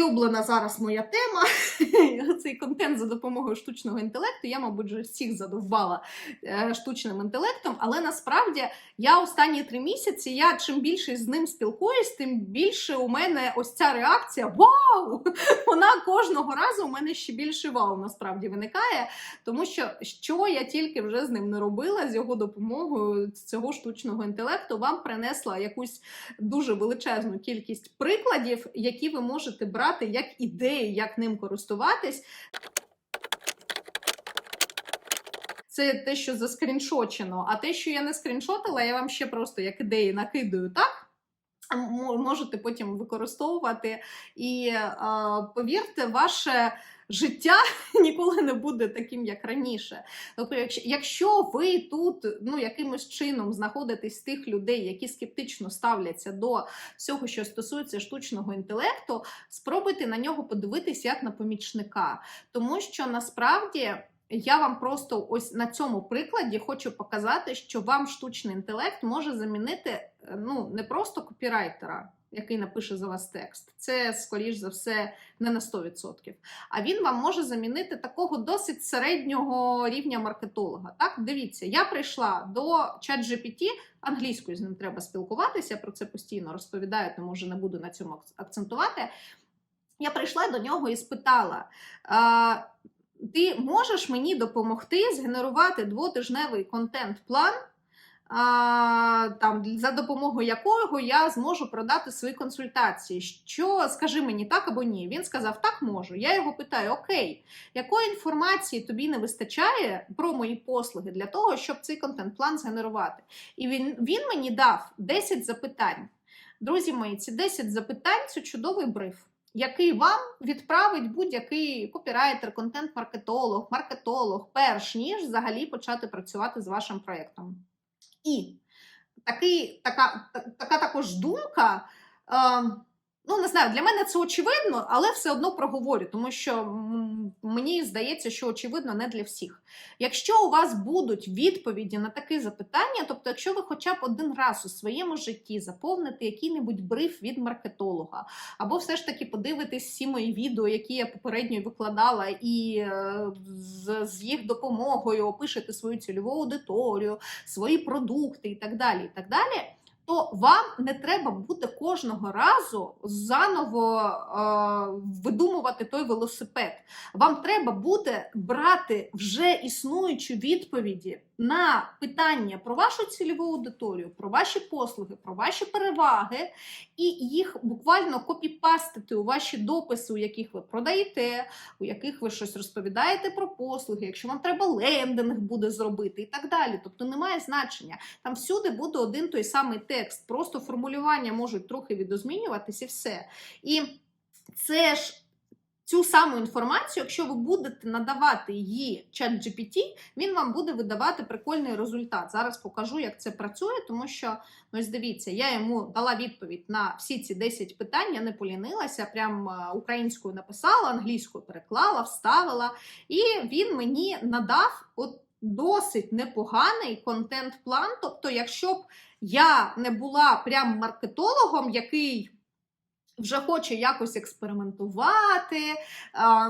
улюблена зараз моя тема. Цей контент за допомогою штучного інтелекту. Я, мабуть, вже всіх задовбала е, штучним інтелектом, але насправді я останні три місяці, я чим більше з ним спілкуюсь, тим більше у мене ось ця реакція Вау! Вона кожного разу у мене ще більше вау насправді виникає. Тому що що я тільки вже з ним не робила з його допомогою цього штучного інтелекту, вам принесла якусь дуже величезну кількість прикладів, які ви можете брати як ідеї, як ним користуватись. Це те, що заскріншочено, а те, що я не скріншотила, я вам ще просто як ідеї накидаю так. Можете потім використовувати. І повірте, ваше життя ніколи не буде таким, як раніше. Тобто, якщо ви тут ну, якимось чином знаходитесь тих людей, які скептично ставляться до всього, що стосується штучного інтелекту, спробуйте на нього подивитись як на помічника. Тому що насправді. Я вам просто ось на цьому прикладі хочу показати, що вам штучний інтелект може замінити е, ну, не просто копірайтера, який напише за вас текст. Це, скоріш за все, не на 100%. А він вам може замінити такого досить середнього рівня маркетолога. Так, дивіться, я прийшла до ChatGPT, англійською з ним треба спілкуватися, я про це постійно розповідаю, тому вже не буду на цьому акцентувати. Я прийшла до нього і спитала. «А, ти можеш мені допомогти згенерувати двотижневий контент-план, там, за допомогою якого я зможу продати свої консультації. Що скажи мені так або ні? Він сказав, так можу. Я його питаю: Окей, якої інформації тобі не вистачає про мої послуги для того, щоб цей контент-план згенерувати? І він, він мені дав 10 запитань. Друзі мої, ці 10 запитань це чудовий бриф який вам відправить будь-який копірайтер, контент-маркетолог, маркетолог, перш ніж взагалі почати працювати з вашим проєктом. І такий, така, та- така також думка. Е, Ну, не знаю, для мене це очевидно, але все одно проговорю, тому що мені здається, що очевидно не для всіх. Якщо у вас будуть відповіді на таке запитання, тобто, якщо ви хоча б один раз у своєму житті заповните який-небудь бриф від маркетолога, або все ж таки подивитись всі мої відео, які я попередньо викладала, і е, з їх допомогою опишете свою цільову аудиторію, свої продукти і так далі. і так далі, то вам не треба буде кожного разу заново е, видумувати той велосипед. Вам треба буде брати вже існуючі відповіді на питання про вашу цільову аудиторію, про ваші послуги, про ваші переваги, і їх буквально копіпастити у ваші дописи, у яких ви продаєте, у яких ви щось розповідаєте про послуги, якщо вам треба лендинг буде зробити і так далі. Тобто немає значення. Там всюди буде один той самий текст, просто формулювання можуть трохи відозмінюватись і все. І це ж. Цю саму інформацію, якщо ви будете надавати її чат GPT, він вам буде видавати прикольний результат. Зараз покажу, як це працює, тому що ну, ось дивіться, я йому дала відповідь на всі ці 10 питань. Я не полінилася, прям е, українською написала, англійською переклала, вставила, і він мені надав от досить непоганий контент-план. Тобто, якщо б я не була прям маркетологом, який вже хоче якось експериментувати,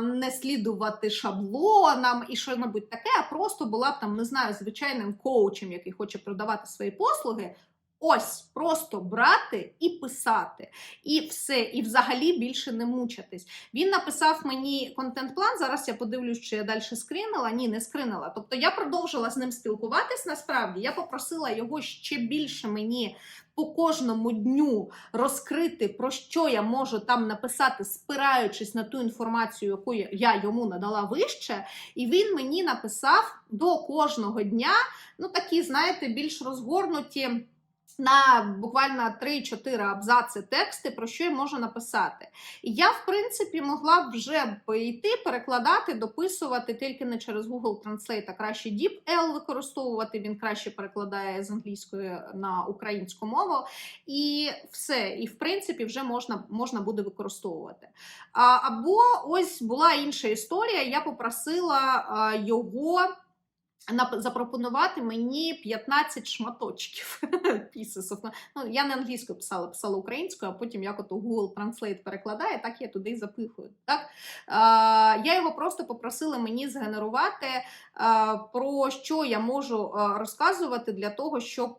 не слідувати шаблонам і що небудь таке, а просто була б там, не знаю, звичайним коучем, який хоче продавати свої послуги. Ось просто брати і писати, і все, і взагалі більше не мучитись. Він написав мені контент-план. Зараз я подивлюсь, чи я далі скринила. Ні, не скринила. Тобто я продовжила з ним спілкуватись. Насправді я попросила його ще більше мені по кожному дню розкрити, про що я можу там написати, спираючись на ту інформацію, яку я- йому надала вище. І він мені написав до кожного дня, ну такі, знаєте, більш розгорнуті. На буквально 3-4 абзаци тексти, про що я можу написати. І я, в принципі, могла б вже йти, перекладати, дописувати тільки не через Google Translate, а краще DeepL використовувати. Він краще перекладає з англійської на українську мову. І все. І в принципі, вже можна, можна буде використовувати. Або ось була інша історія. Я попросила його запропонувати мені 15 шматочків of- Ну, я не англійською писала, писала українською, а потім як ото Google Translate перекладає, так я туди і запихую. Так? А, я його просто попросила мені згенерувати, а, про що я можу розказувати для того, щоб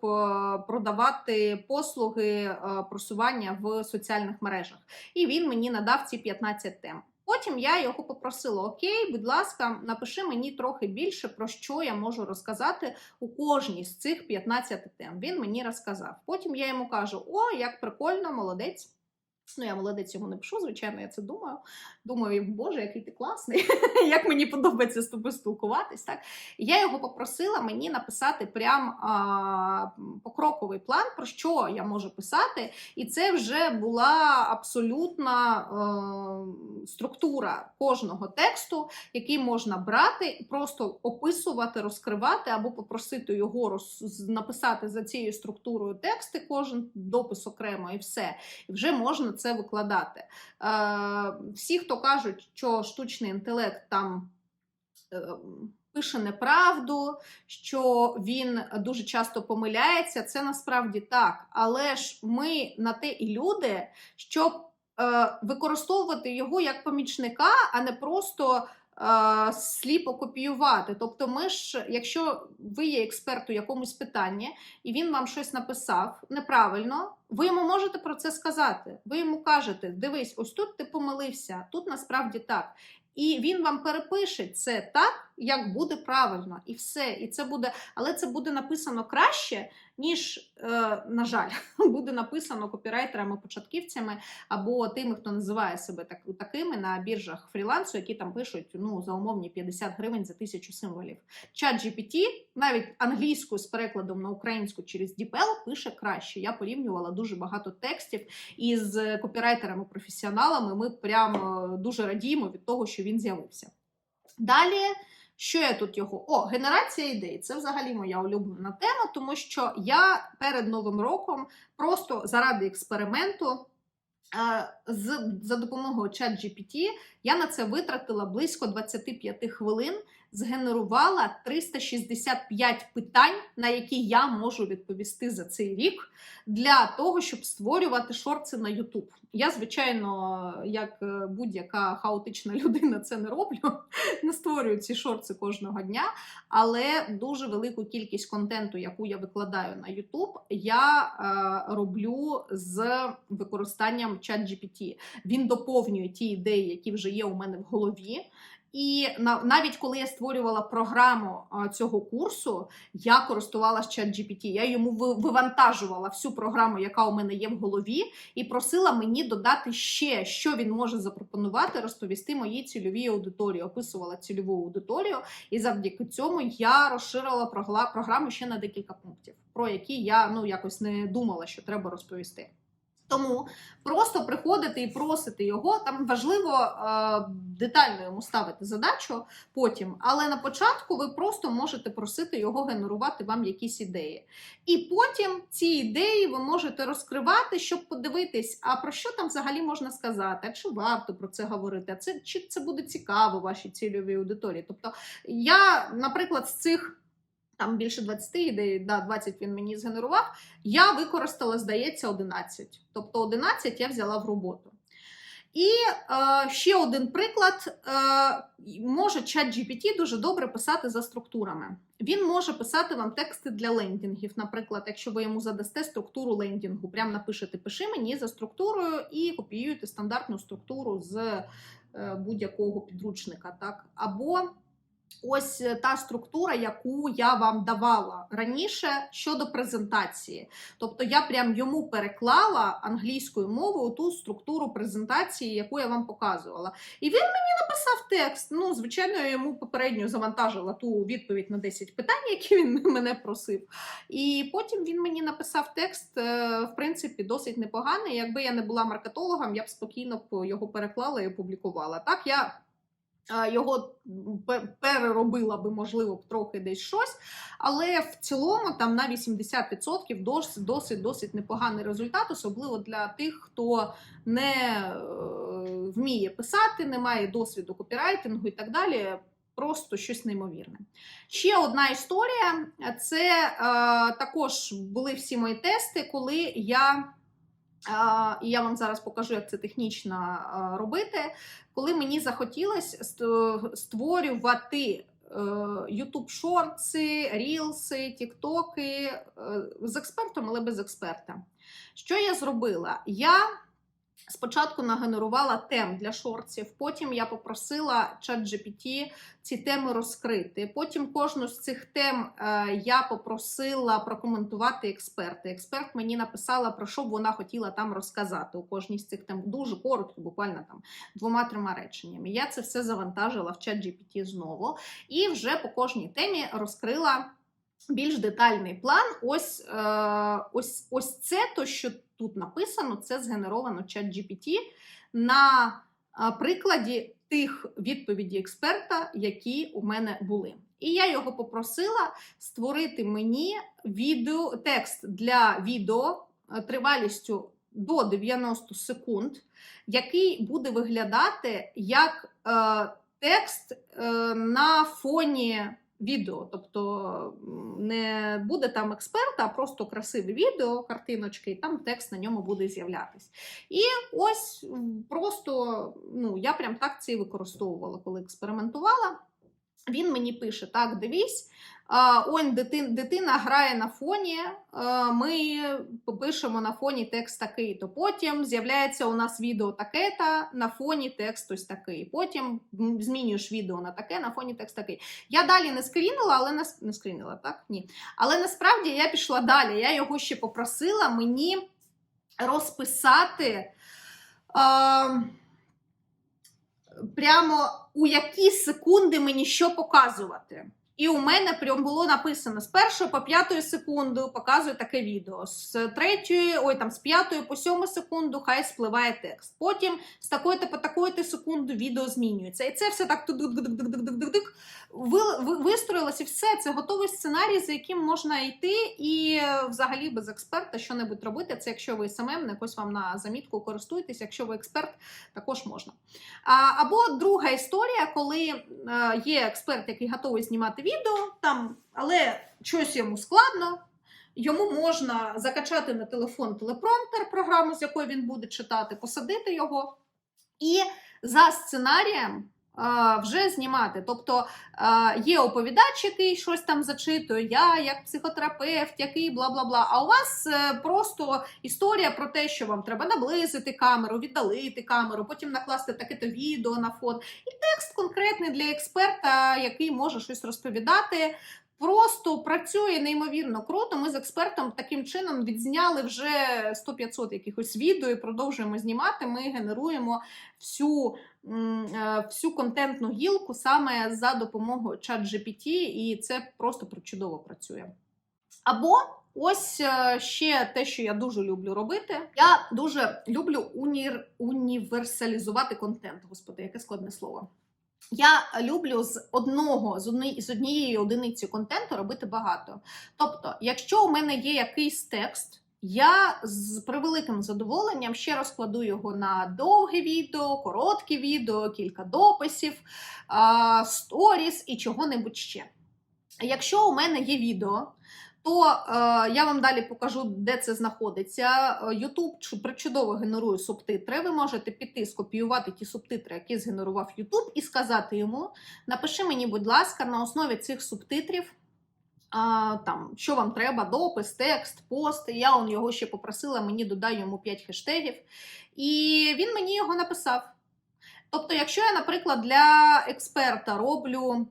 продавати послуги просування в соціальних мережах. І він мені надав ці 15 тем. Потім я його попросила: Окей, будь ласка, напиши мені трохи більше про що я можу розказати у кожній з цих 15 тем. Він мені розказав. Потім я йому кажу: О, як прикольно, молодець. Ну, я молодець йому не пишу, звичайно, я це думаю. Думаю, Боже, який ти класний, як мені подобається з тобою спілкуватись. Так? Я його попросила мені написати прям а, покроковий план, про що я можу писати. І це вже була абсолютна е, структура кожного тексту, який можна брати просто описувати, розкривати або попросити його роз, написати за цією структурою тексти, кожен допис окремо і все. І вже можна це викладати. Е, всі, хто кажуть, що штучний інтелект там. е, Пише неправду, що він дуже часто помиляється. Це насправді так. Але ж ми на те і люди, щоб е, використовувати його як помічника, а не просто е, сліпо копіювати. Тобто, ми ж, якщо ви є експерт у якомусь питанні, і він вам щось написав неправильно, ви йому можете про це сказати. Ви йому кажете: дивись, ось тут ти помилився, тут насправді так. І він вам перепише це так, як буде правильно, і все. І це буде, але це буде написано краще, ніж, е, на жаль, буде написано копірайтерами-початківцями або тими, хто називає себе так, такими на біржах фрілансу, які там пишуть ну, за умовні 50 гривень за тисячу символів. Чат GPT, навіть англійською з перекладом на українську через DeepL, пише краще. Я порівнювала дуже багато текстів із копірайтерами-професіоналами. Ми прям е, дуже радіємо від того, що він з'явився. Далі. Що я тут його? О, генерація ідей. Це взагалі моя улюблена тема, тому що я перед Новим роком просто заради експерименту е, з, за допомогою ChatGPT я на це витратила близько 25 хвилин, згенерувала 365 питань, на які я можу відповісти за цей рік, для того, щоб створювати шорти на YouTube. Я, звичайно, як е, будь-яка хаотична людина, це не роблю, не створюю ці шорти кожного дня, але дуже велику кількість контенту, яку я викладаю на YouTube, я е, роблю з використанням ChatGPT. Він доповнює ті ідеї, які вже є у мене в голові. І на- навіть коли я створювала програму цього курсу, я користувалася ChatGPT. Я йому вивантажувала всю програму, яка у мене є в голові, і просила мені додати ще, що він може запропонувати, розповісти моїй цільовій аудиторії. Описувала цільову аудиторію, і завдяки цьому я розширила програму ще на декілька пунктів, про які я ну якось не думала, що треба розповісти. Тому просто приходити і просити його. Там важливо е, детально йому ставити задачу потім, але на початку ви просто можете просити його генерувати вам якісь ідеї. І потім ці ідеї ви можете розкривати, щоб подивитись, а про що там взагалі можна сказати, а чи варто про це говорити, а це чи це буде цікаво вашій цільовій аудиторії. Тобто, я, наприклад, з цих. Там більше 20 ідей, да, 20 він мені згенерував. Я використала, здається, 11. Тобто 11 я взяла в роботу. І е, ще один приклад: е, може чат GPT дуже добре писати за структурами. Він може писати вам тексти для лендінгів. Наприклад, якщо ви йому задасте структуру лендінгу, прям напишете Пиши мені за структурою і копіюєте стандартну структуру з е, будь-якого підручника. Так? Або Ось е, та структура, яку я вам давала раніше щодо презентації. Тобто я прям йому переклала англійською мовою ту структуру презентації, яку я вам показувала. І він мені написав текст. Ну, звичайно, я йому попередньо завантажила ту відповідь на 10 питань, які він мене просив. І потім він мені написав текст, е, в принципі, досить непоганий. Якби я не була маркетологом, я б спокійно його переклала і опублікувала. Так, я його переробила би, можливо, трохи десь щось, але в цілому там на 80% досить, досить, досить непоганий результат, особливо для тих, хто не е, вміє писати, не має досвіду копірайтингу і так далі. просто щось неймовірне. Ще одна історія: це е, також були всі мої тести, коли я. І я вам зараз покажу, як це технічно робити. Коли мені захотілося створювати е, YouTube шорти, рілси, тіктоки з експертом, але без експерта. Що я зробила? Я спочатку нагенерувала тем для шортів, потім я попросила ChatGPT ці теми розкрити. Потім кожну з цих тем е, я попросила прокоментувати експерта. Експерт мені написала, про що б вона хотіла там розказати у кожній з цих тем. Дуже коротко, буквально там двома-трьома реченнями. Я це все завантажила в ChatGPT знову і вже по кожній темі розкрила. Більш детальний план. Ось, е, ось, ось це то, що тут написано, це згенеровано чат GPT на прикладі тих відповідей експерта, які у мене були. І я його попросила створити мені відео, текст для відео тривалістю до 90 секунд, який буде виглядати як е, текст е, на фоні відео. Тобто не буде там експерта, а просто красиве відео, картиночки, і там текст на ньому буде з'являтись. І ось просто ну, я прям так це і використовувала, коли експериментувала. Він мені пише: так, дивись, а, он дитин, дитина грає на фоні, ми пишемо на фоні текст такий, то потім з'являється у нас відео таке-то, на фоні текст ось такий. Потім змінюєш відео на таке, на фоні текст такий. Я далі не скрінила, але не, не скрінила, так? Ні. Але насправді я пішла далі. Я його ще попросила мені розписати. А, прямо у які секунди мені що показувати. І у мене прям було написано з першої по п'ятої секунду показує таке відео. З третьої, ой, там з п'ятої по сьому секунду хай спливає текст. Потім з такої-то по такої-то секунду відео змінюється. І це все так вистроїлося і все. Це готовий сценарій, за яким можна йти, і взагалі без експерта що-небудь робити. Це якщо ви СММ, якось вам на замітку користуєтесь, якщо ви експерт, також можна. Або друга історія, коли є експерт, який готовий знімати відео, там, але щось йому складно. Йому можна закачати на телефон телепромптер, програму, з якої він буде читати, посадити його, і за сценарієм вже знімати. Тобто є оповідач, який щось там зачитує, я як психотерапевт, який бла бла бла. А у вас е, просто історія про те, що вам треба наблизити камеру, віддалити камеру, потім накласти таке-то відео на фон. І текст конкретний для експерта, який може щось розповідати. Просто працює неймовірно круто. Ми з експертом таким чином відзняли вже 100-500 якихось відео і продовжуємо знімати. Ми генеруємо всю, всю контентну гілку саме за допомогою ChatGPT, і це просто чудово працює. Або ось е, ще те, що я дуже люблю робити. Я дуже люблю унір, універсалізувати контент. Господи, яке складне слово. Я люблю з одного з одні- з однієї одиниці контенту робити багато. Тобто, якщо у мене є якийсь текст, я з превеликим задоволенням ще розкладу його на довге відео, коротке відео, кілька дописів, сторіс і чого-небудь ще. Якщо у мене є відео, то е, я вам далі покажу, де це знаходиться. Чу- причудово генерує субтитри. Ви можете піти скопіювати ті субтитри, які згенерував YouTube, і сказати йому: напиши мені, будь ласка, на основі цих субтитрів. А, там, що вам треба, допис, текст, пост. Я он його ще попросила, мені додай йому 5 хештегів. І він мені його написав. Тобто, якщо я, наприклад, для експерта роблю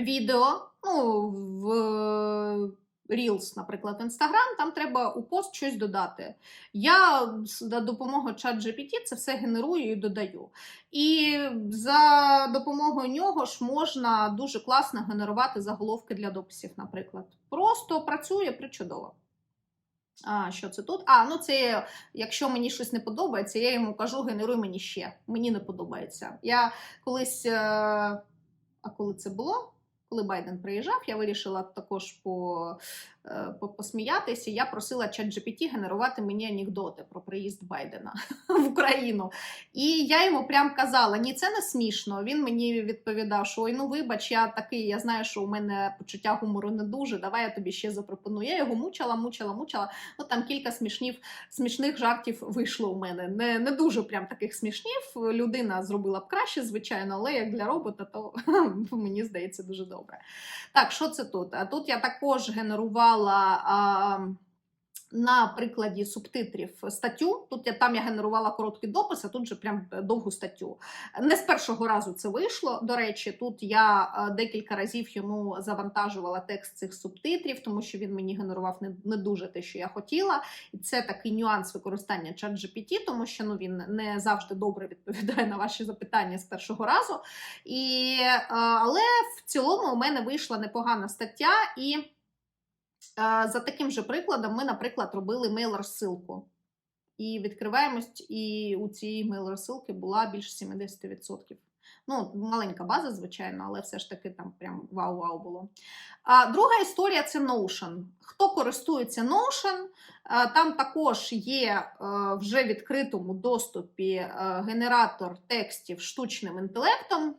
відео, ну, в Reels, наприклад, в Instagram, там треба у пост щось додати. Я за допомогою ChatGPT це все генерую і додаю. І за допомогою нього ж можна дуже класно генерувати заголовки для дописів, наприклад. Просто працює причудово. А, що це тут? А, ну це якщо мені щось не подобається, я йому кажу, генеруй мені ще. Мені не подобається. Я колись, е, а коли це було? Коли Байден приїжджав, я вирішила також по посміятися, я просила ChatGPT генерувати мені анекдоти про приїзд Байдена в Україну. І я йому прям казала: ні, це не смішно. Він мені відповідав, що ой, ну вибач, я такий, я знаю, що у мене почуття гумору не дуже. Давай я тобі ще запропоную. Я його мучила, мучила, мучила. Ну там кілька смішнів, смішних жартів вийшло у мене. Не, не дуже прям таких смішнів. Людина зробила б краще, звичайно, але як для робота, то мені здається дуже добре. Так, що це тут? А тут я також генерувала. А, на прикладі субтитрів статтю. Тут я там я генерувала короткий допис, а тут же прям довгу статтю. Не з першого разу це вийшло. До речі, тут я е, декілька разів йому завантажувала текст цих субтитрів, тому що він мені генерував не, не дуже те, що я хотіла. І це такий нюанс використання ChatGPT, тому що ну він не завжди добре відповідає на ваші запитання з першого разу. І, е, але в цілому у мене вийшла непогана стаття і. Е, За таким же прикладом, ми, наприклад, робили мейл-розсилку. І відкриваємость, і у цієї мейл-розсилки була більше 70%. Ну, маленька база, звичайно, але все ж таки там прям вау-вау було. А друга історія це Notion. Хто користується Notion, е, там також є е, вже відкритому доступі генератор текстів штучним інтелектом.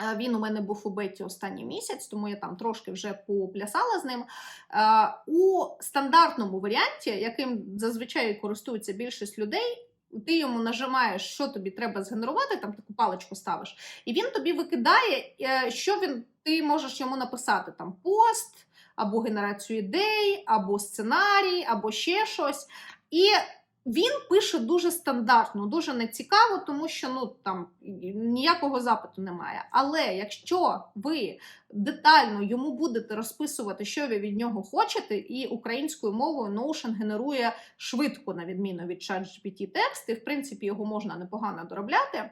Е, Він у мене був у беті останній місяць, тому я там трошки вже поплясала з ним. Е, У стандартному варіанті, яким зазвичай користується більшість людей, ти йому нажимаєш, що тобі треба згенерувати, там таку паличку ставиш, і він тобі викидає, е, що він, ти можеш йому написати там пост, або генерацію ідей, або сценарій, або ще щось. І він пише дуже стандартно, дуже нецікаво, тому що ну там ніякого запиту немає. Але якщо ви детально йому будете розписувати, що ви від нього хочете, і українською мовою Notion генерує швидко, на відміну від ChatGPT текст, і в принципі його можна непогано доробляти.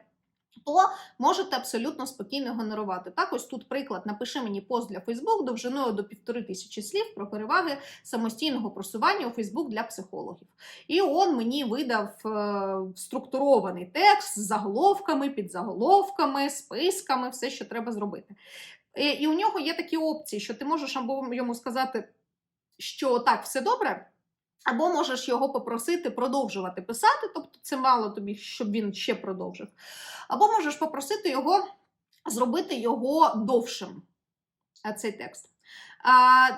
То можете абсолютно спокійно генерувати. Так, ось тут приклад. Напиши мені пост для Facebook довжиною до півтори тисячі слів про переваги самостійного просування у Facebook для психологів. І он мені видав е, структурований текст з заголовками, підзаголовками, списками, все, що треба зробити. І, і у нього є такі опції, що ти можеш або йому сказати, що так, все добре. Або можеш його попросити продовжувати писати, тобто це мало тобі, щоб він ще продовжив. Або можеш попросити його зробити його довшим, цей текст.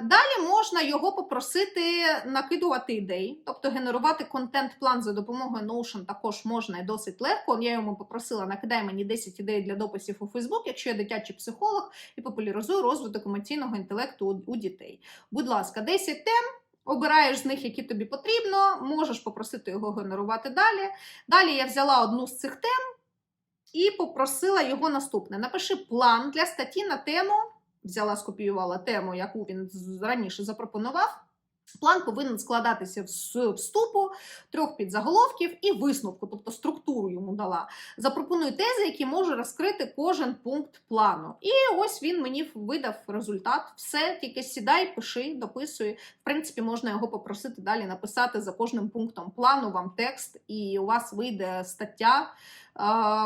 Далі можна його попросити накидувати ідеї, тобто генерувати контент-план за допомогою Notion також можна і досить легко. Я йому попросила накидай мені 10 ідей для дописів у Facebook, якщо я дитячий психолог і популяризую розвиток емоційного інтелекту у дітей. Будь ласка, 10 тем. Обираєш з них, які тобі потрібно, можеш попросити його генерувати далі. Далі я взяла одну з цих тем і попросила його наступне: напиши план для статті на тему. Взяла, скопіювала тему, яку він раніше запропонував. План повинен складатися з вступу, трьох підзаголовків і висновку, тобто структуру йому дала. Запропоную тези, які може розкрити кожен пункт плану. І ось він мені видав результат. Все, тільки сідай, пиши, дописуй. В принципі, можна його попросити далі написати за кожним пунктом плану вам текст, і у вас вийде стаття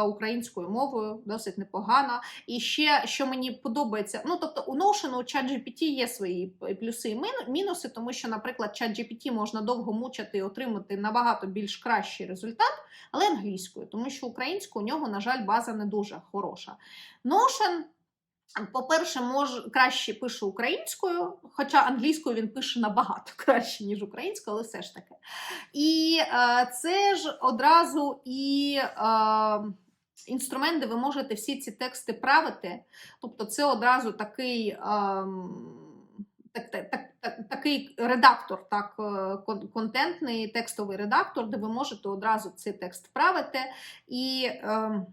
українською мовою, досить непогана. І ще, що мені подобається, ну тобто у Notion, у ChatGPT є свої плюси і мінуси, тому що, наприклад, ChatGPT можна довго мучити і отримати набагато більш кращий результат, але англійською, тому що українською у нього, на жаль, база не дуже хороша. Notion по-перше, може краще пише українською, хоча англійською він пише набагато краще, ніж українською, але все ж таки. І е, це ж одразу і е, інструмент, де ви можете всі ці тексти правити. Тобто, це одразу такий. Е, так, так, так, так, такий редактор, так, е, контентний текстовий редактор, де ви можете одразу цей текст вправити і е,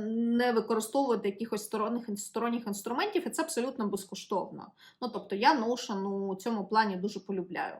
не використовувати якихось сторонніх, сторонніх інструментів, і це абсолютно безкоштовно. Ну, тобто я Notion у цьому плані дуже полюбляю.